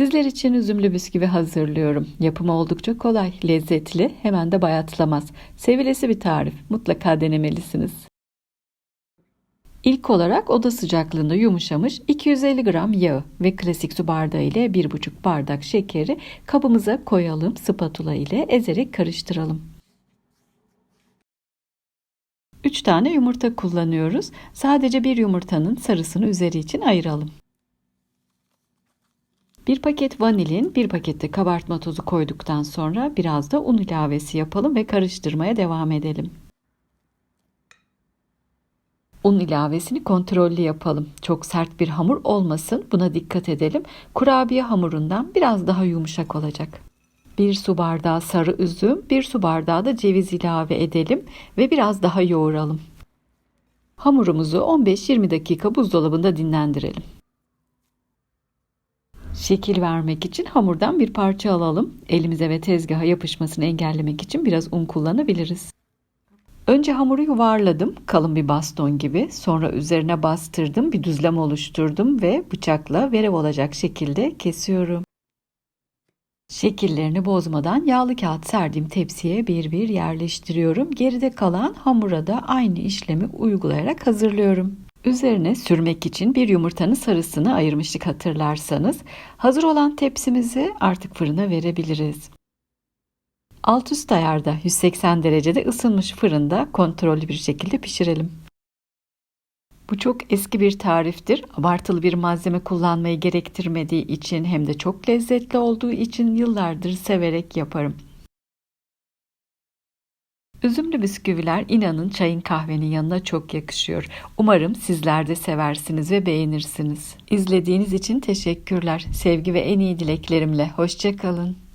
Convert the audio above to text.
Sizler için üzümlü bisküvi hazırlıyorum. Yapımı oldukça kolay, lezzetli, hemen de bayatlamaz. Sevilesi bir tarif. Mutlaka denemelisiniz. İlk olarak oda sıcaklığında yumuşamış 250 gram yağı ve klasik su bardağı ile 1,5 bardak şekeri kabımıza koyalım. Spatula ile ezerek karıştıralım. 3 tane yumurta kullanıyoruz. Sadece bir yumurtanın sarısını üzeri için ayıralım. Bir paket vanilin, bir pakette kabartma tozu koyduktan sonra biraz da un ilavesi yapalım ve karıştırmaya devam edelim. Un ilavesini kontrollü yapalım. Çok sert bir hamur olmasın. Buna dikkat edelim. Kurabiye hamurundan biraz daha yumuşak olacak. Bir su bardağı sarı üzüm, bir su bardağı da ceviz ilave edelim ve biraz daha yoğuralım. Hamurumuzu 15-20 dakika buzdolabında dinlendirelim. Şekil vermek için hamurdan bir parça alalım. Elimize ve tezgaha yapışmasını engellemek için biraz un kullanabiliriz. Önce hamuru yuvarladım kalın bir baston gibi. Sonra üzerine bastırdım, bir düzlem oluşturdum ve bıçakla verev olacak şekilde kesiyorum. Şekillerini bozmadan yağlı kağıt serdiğim tepsiye bir bir yerleştiriyorum. Geride kalan hamura da aynı işlemi uygulayarak hazırlıyorum. Üzerine sürmek için bir yumurtanın sarısını ayırmıştık hatırlarsanız. Hazır olan tepsimizi artık fırına verebiliriz. Alt üst ayarda 180 derecede ısınmış fırında kontrollü bir şekilde pişirelim. Bu çok eski bir tariftir. Abartılı bir malzeme kullanmayı gerektirmediği için hem de çok lezzetli olduğu için yıllardır severek yaparım. Üzümlü bisküviler inanın çayın kahvenin yanına çok yakışıyor. Umarım sizler de seversiniz ve beğenirsiniz. İzlediğiniz için teşekkürler. Sevgi ve en iyi dileklerimle. Hoşçakalın.